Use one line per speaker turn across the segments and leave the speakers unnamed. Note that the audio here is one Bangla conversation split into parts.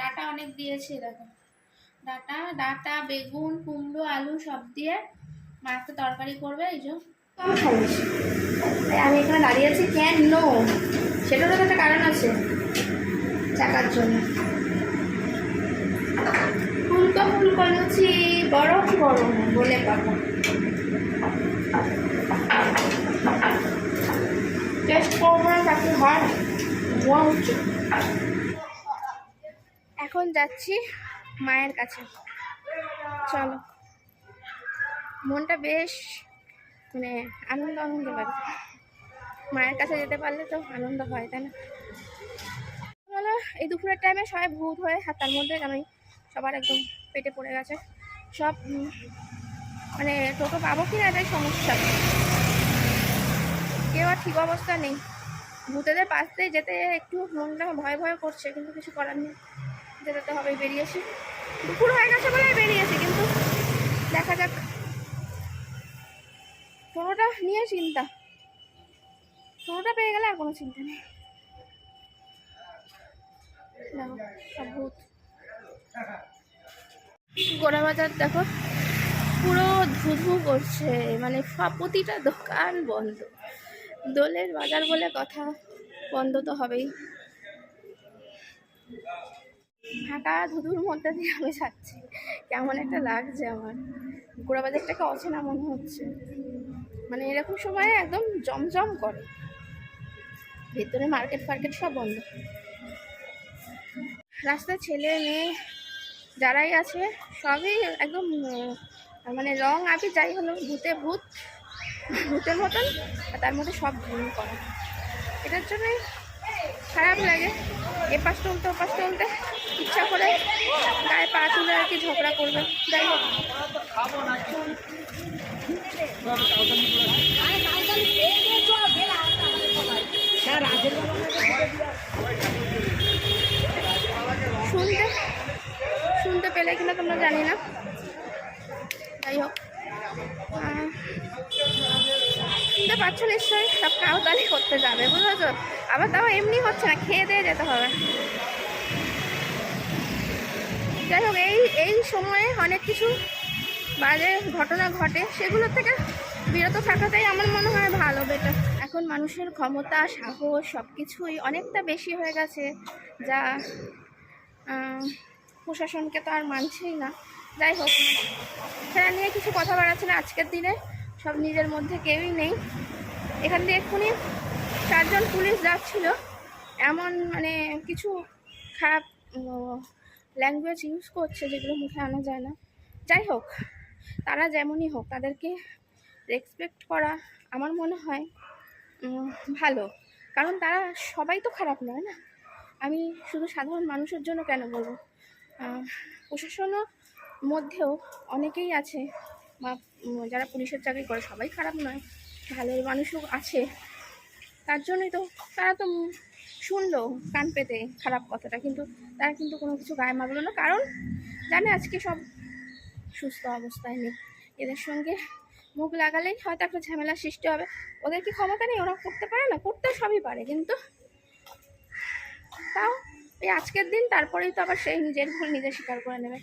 ডাটা অনেক দিয়েছে, দেখো। ডাটা ডাটা, বেগুন, কুমড়ো, আলু সব দিয়ে মা একটা তরকারি করবে, এই যে। আমি এখানে দাঁড়িয়ে আছি, কেন? সেটারও তো একটা কারণ আছে, চাকার জন্য। ফুলকো ফুলকো লুচি গরম গরম বলে পাবো। টেস্ট হয়। এখন যাচ্ছি মায়ের কাছে। চলো। মনটা বেশ মানে আনন্দ আনন্দ লাগছে মায়ের কাছে যেতে পারলে তো আনন্দ হয়, তাই না? বলো এই দুপুরের টাইমে সবাই ভূত হয়ে আর তার মধ্যে আমি সবার একদম পেটে পড়ে গেছে। সব মানে টোটো পাবো কি না এটাই সমস্যা। কেউ আর ঠিক অবস্থা নেই। ভূতেদের পাশ যেতে একটু মনটা ভয় ভয় করছে, কিন্তু কিছু করার নেই। যেতে তো হবেই বেরিয়েছি দুপুর হয়ে গেছে বলে বেরিয়েছি কিন্তু দেখা যাক। টোটোটা নিয়ে চিন্তা। টোটোটা পেয়ে গেলে আর কোনো চিন্তা নেই। ভূত। গোড়া বাজার দেখো। পুরো ধুধু করছে মানে প্রতিটা দোকান বন্ধ। দোলের বাজার বলে কথা, বন্ধ তো হবেই। ফাঁকা ধুধুর মধ্যে দিয়ে আমি যাচ্ছি। কেমন একটা লাগছে আমার। গোড়া বাজারটাকে অচেনা মনে হচ্ছে। মানে এরকম সময়ে একদম জমজম করে। ভেতরে মার্কেট ফার্কেট সব বন্ধ। রাস্তায় ছেলে, মেয়ে যারাই আছে, সবই একদম মানে রং আবি যাই হলো, ভূতে ভূত, ভূতের মতন, আর তার মধ্যে সব ভুল করা। এটার জন্যই খারাপ লাগে। এপাশ টলতে ওপাশ টলতে ইচ্ছা করে গায়ে পা তুলে আর কি ঝগড়া করবে। যাই হোক। শুনতে শুনতে পেলে কিনা তোমরা জানি না। যাই হোক। শুনতে পাচ্ছ নিশ্চয়ই, সব কাউতালি করতে যাবে, বুঝেছ? আবার তাও এমনি হচ্ছে না, খেয়ে দিয়ে যেতে হবে। যাই হোক, এই এই সময়ে অনেক কিছু বাজে ঘটনা ঘটে সেগুলো থেকে বিরত থাকাটাই আমার মনে হয় ভালো বেটার এখন মানুষের ক্ষমতা, সাহস সব কিছুই অনেকটা বেশি হয়ে গেছে, যা প্রশাসনকে তো আর মানছেই না। যাই হোক। সেটা নিয়ে কিছু কথা বাড়াচ্ছে না আজকের দিনে। সব নিজের মধ্যে কেউই নেই। এখান দিয়ে এক্ষুনি চারজন পুলিশ যাচ্ছিল। এমন মানে কিছু খারাপ ল্যাঙ্গুয়েজ ইউজ করছে যেগুলো মুখে আনা যায় না। যাই হোক তারা যেমনই হোক তাদেরকে রেসপেক্ট করা আমার মনে হয় ভালো। কারণ তারা সবাই তো খারাপ নয় না? আমি শুধু সাধারণ মানুষের জন্য কেন বলব? আহ, প্রশাসনের মধ্যেও অনেকেই আছে, বা যারা পুলিশের চাকরি করে, সবাই খারাপ নয় ভালো মানুষও আছে। তার জন্যই তো তারা তো শুনলো কান পেতে খারাপ কথাটা, কিন্তু তারা কিন্তু কোনো কিছু গায়ে মারলো না। কারণ জানে আজকে সব সুস্থ অবস্থায় নেই। এদের সঙ্গে মুখ লাগালেই হয়তো একটা ঝামেলার সৃষ্টি হবে। ওদের কি ক্ষমতা নেই? ওরা করতে পারে না? করতে সবই পারে, কিন্তু তাও এই আজকের দিন, তারপরেই তো আবার সেই নিজের ভুল নিজে স্বীকার করে নেবে।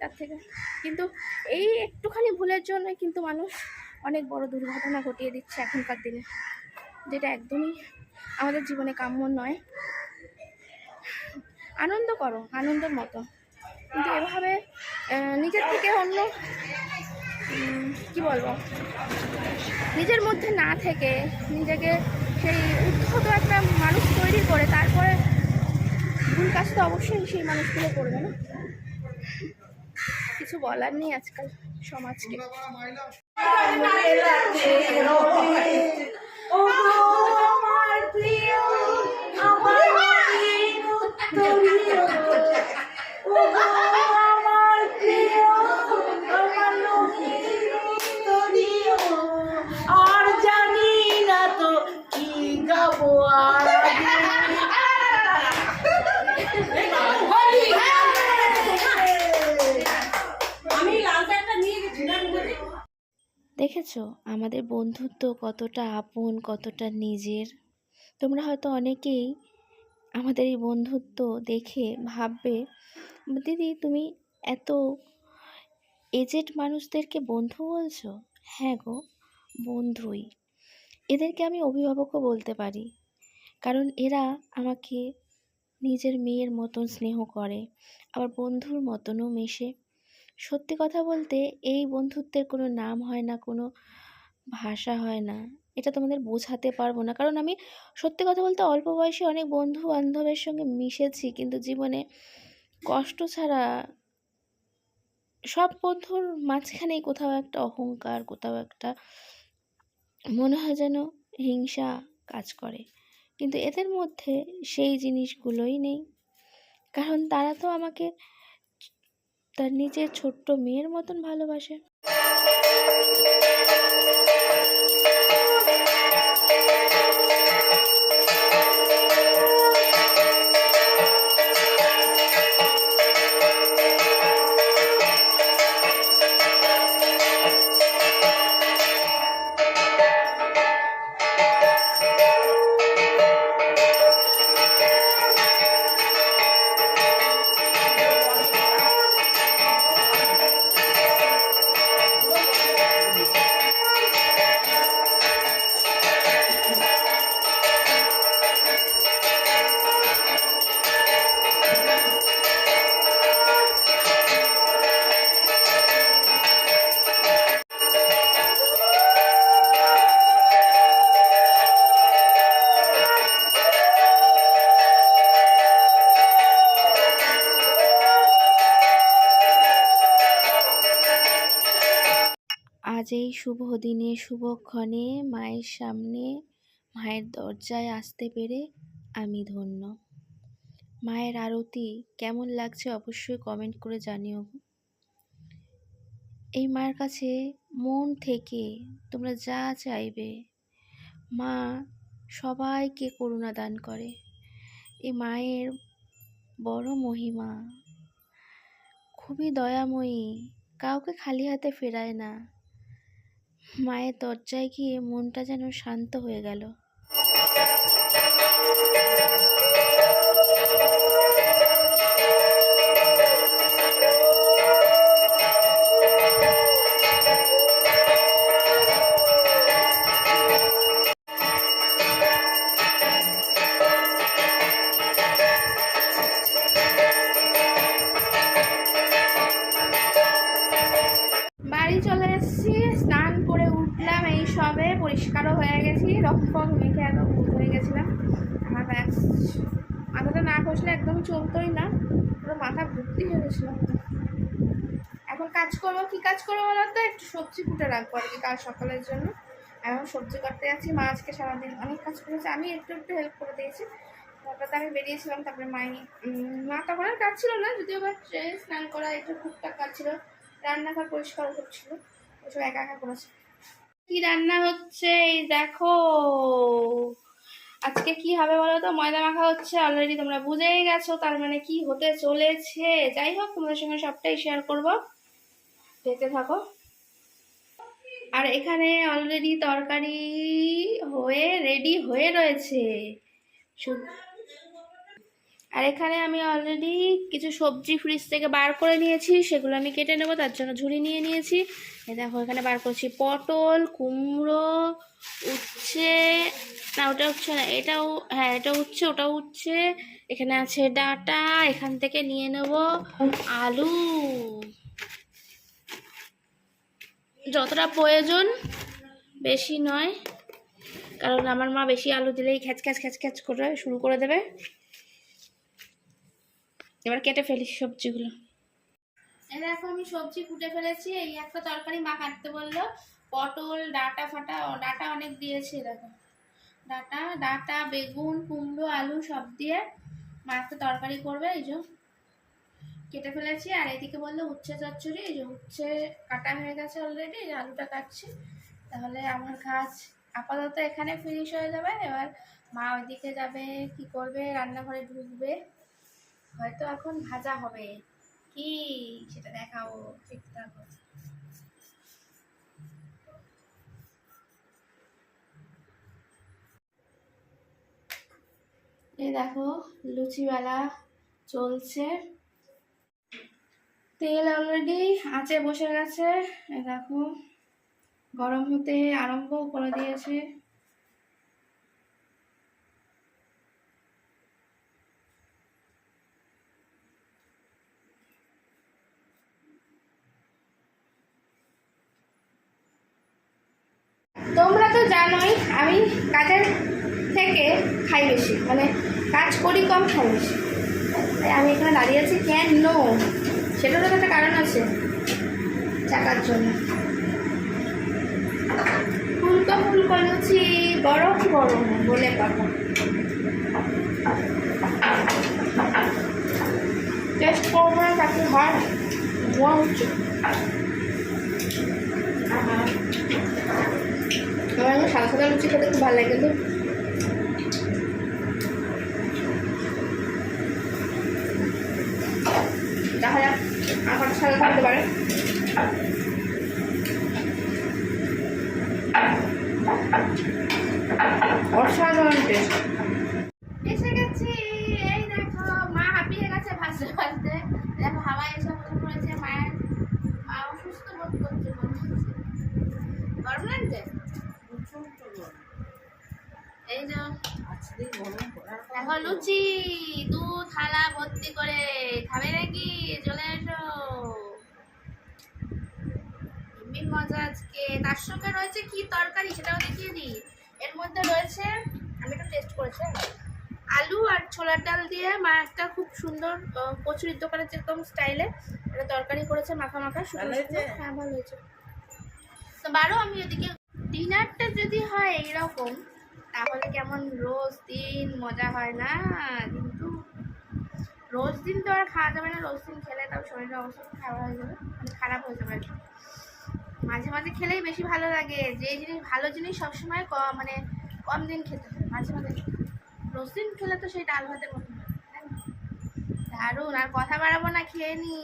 তার থেকে। কিন্তু এই একটুখানি ভুলের জন্যই কিন্তু মানুষ অনেক বড় দুর্ঘটনা ঘটিয়ে দিচ্ছে এখনকার দিনে। যেটা একদমই আমাদের জীবনে কাম্য নয়। আনন্দ করো, আনন্দের মতো। কিন্তু এভাবে নিজের থেকে অন্য কি বলব? নিজের মধ্যে না থেকে নিজেকে সেই উদ্ধত একটা মানুষ তৈরি করে, তারপরে ভুল কাজ তো অবশ্যই সেই মানুষগুলো করবে না। কিছু বলার নেই আজকাল সমাজকে।
আমার
দেখেছ? আমাদের বন্ধুত্ব কতটা আপন, কতটা নিজের। তোমরা হয়তো অনেকেই আমাদের এই বন্ধুত্ব দেখে ভাববে, দিদি, তুমি এত এজেড মানুষদেরকে বন্ধু বলছো? হ্যাঁ গো, বন্ধুই। এদেরকে আমি অভিভাবকও বলতে পারি। কারণ এরা আমাকে নিজের মেয়ের মতন স্নেহ করে, আবার বন্ধুর মতনও মেশে। সত্যি কথা বলতে এই বন্ধুত্বের কোনো নাম হয় না, কোনো ভাষা হয় না। এটা তোমাদের বোঝাতে পারব না। কারণ আমি সত্যি কথা বলতে অল্প বয়সে অনেক বন্ধু বান্ধবের সঙ্গে মিশেছি, কিন্তু জীবনে কষ্ট ছাড়া সব বন্ধুর মাঝখানেই কোথাও একটা অহংকার, কোথাও একটা মনে হয় যেন হিংসা কাজ করে। কিন্তু এদের মধ্যে সেই জিনিসগুলোই নেই। কারণ তারা তো আমাকে তার নিজের ছোট্ট মেয়ের মতন ভালোবাসে। শুভ দিনে শুভক্ষণে মায়ের সামনে, মায়ের দরজায় আসতে পেরে আমি ধন্য। মায়ের আরতি কেমন লাগছে অবশ্যই কমেন্ট করে জানিও এই মায়ের কাছে মন থেকে তোমরা যা চাইবে, মা সবাইকে করুণা দান করে। এই মায়ের বড় মহিমা, খুবই দয়াময়ী, কাউকে খালি হাতে ফেরায় না। মায়ের দরজায় গিয়ে মনটা যেন শান্ত হয়ে গেল। গেছিল এখন কাজ করব, কি কাজ করব বলো তো একটু সবজি কুটে রাখব আর কি কাল সকালের জন্য। এখন সবজি কাটতে যাচ্ছি, মা আজকে সারাদিন অনেক কাজ করেছে। আমি একটু একটু হেল্প করে দিয়েছি। তারপরে আমি বেরিয়েছিলাম, তারপরে মাই মা তখন আর কাজ ছিল না, যদিও বা সে স্নান করা একটু টুকটাক কাজ ছিল। রান্নাঘর পরিষ্কার করছিল, ওসব একা একা করেছে। কি রান্না হচ্ছে এই দেখো। আজকে কি হবে বলো তো ময়দা মাখা হচ্ছে অলরেডি তোমরা বুঝেই গেছো তার মানে কি হতে চলেছে। যাই হোক, তোমাদের সঙ্গে সবটাই শেয়ার করব। দেখতে থাকো। আর এখানে অলরেডি তরকারি হয়ে রেডি হয়ে রয়েছে। শুধু আর এখানে আমি অলরেডি কিছু সবজি ফ্রিজ থেকে বার করে নিয়েছি, সেগুলো আমি কেটে নেব, তার জন্য ঝুড়ি নিয়ে নিয়েছি। দেখো, এখানে বার করছি পটল, কুমড়ো, উচ্ছে, না, ওটা উচ্ছে না, এটাও হ্যাঁ এটা উচ্ছে, ওটাও উচ্ছে, এখানে আছে ডাটা, এখান থেকে নিয়ে নেব আলু। যতটা প্রয়োজন, বেশি নয়, কারণ আমার মা বেশি আলু দিলেই খ্যাচ খ্যাচ খ্যাচ খ্যাচ করে শুরু করে দেবে। এবার কেটে ফেলি সবজিগুলো। দেখো আমি সবজি কুটে ফেলেছি, এই একটা তরকারি মা কাটতে বলল, পটল, ডাটা ফাটা ডাটা অনেক দিয়েছি, দেখো। ডাটা ডাটা, বেগুন, কুমড়ো, আলু সব দিয়ে মা একটা তরকারি করবে, এই যে। কেটে ফেলেছি, আর এদিকে বলল উচ্ছে চচ্চড়ি, এই যে উচ্ছে কাটা হয়ে গেছে অলরেডি আলুটা কাটছি। তাহলে আমার কাজ আপাতত এখানে ফিনিশ হয়ে যাবে, এবার মা ওইদিকে যাবে, কি করবে, রান্নাঘরে ঢুকবে। হয়তো এখন ভাজা হবে। কি? সেটা দেখাও। দেখতে থাকো এই দেখো, লুচিওয়ালা চলছে। তেল অলরেডি আঁচে বসে গেছে। এই দেখো, গরম হতে আরম্ভ করে দিয়েছে। তো আমি কাজের থেকে খাই বেশি মানে কাজ করি কম, খাই বেশি। তাই আমি এখানে দাঁড়িয়ে আছি ক্যান নো সেটারও তো একটা কারণ আছে, চাকার জন্য। ফুলকো ফুলকো লুচি গরম গরম বলে কথা টেস্ট করব না তাকে হয়, ধোয়া হচ্ছে আমার এমনি সাদা সাদা লুচি খেতে খুব ভালো লাগে, কিন্তু দেখা যাক সাদা থাকতে পারে। অসাধারণ টেস্ট এসে গেছি, এই মা হাঁপিয়ে গেছে ভাসতে ভাসতে। দেখো, হাওয়ায় এসে বসে পড়েছে অসুস্থ বোধ করছে মনে হচ্ছে গরম লাগছে এই যে দেখো লুচি দু থালা ভর্তি করে। খাবে নাকি? চলে এসো। এমনি মজা আজকে। তার সঙ্গে রয়েছে কি তরকারি সেটাও দেখিয়ে দিই। এর মধ্যে রয়েছে আমি একটু টেস্ট করেছি আলু আর ছোলার ডাল দিয়ে মা একটা খুব সুন্দর কচুরির দোকানের যেরকম স্টাইলে একটা তরকারি করেছে মাখা মাখা শুকনো। হ্যাঁ ভালো হয়েছে। তো বারো আমি ওদিকে ডিনারটা যদি হয় এইরকম তাহলে কেমন রোজ দিন? মজা হয় না? কিন্তু রোজ দিন তো আর খাওয়া যাবে না, রোজ দিন খেলে তাও শরীরের অবস্থা খারাপ হয়ে যাবে মানে খারাপ হয়ে যাবে মাঝে মাঝে খেলেই বেশি ভালো লাগে যে জিনিস, ভালো জিনিস সবসময় কম মানে কম দিন খেতে হয়, মাঝে মাঝে রোজ দিন খেলে তো সেই ডাল ভাতের মতো? দারুণ, আর কথা বাড়াবো না, খেয়ে নি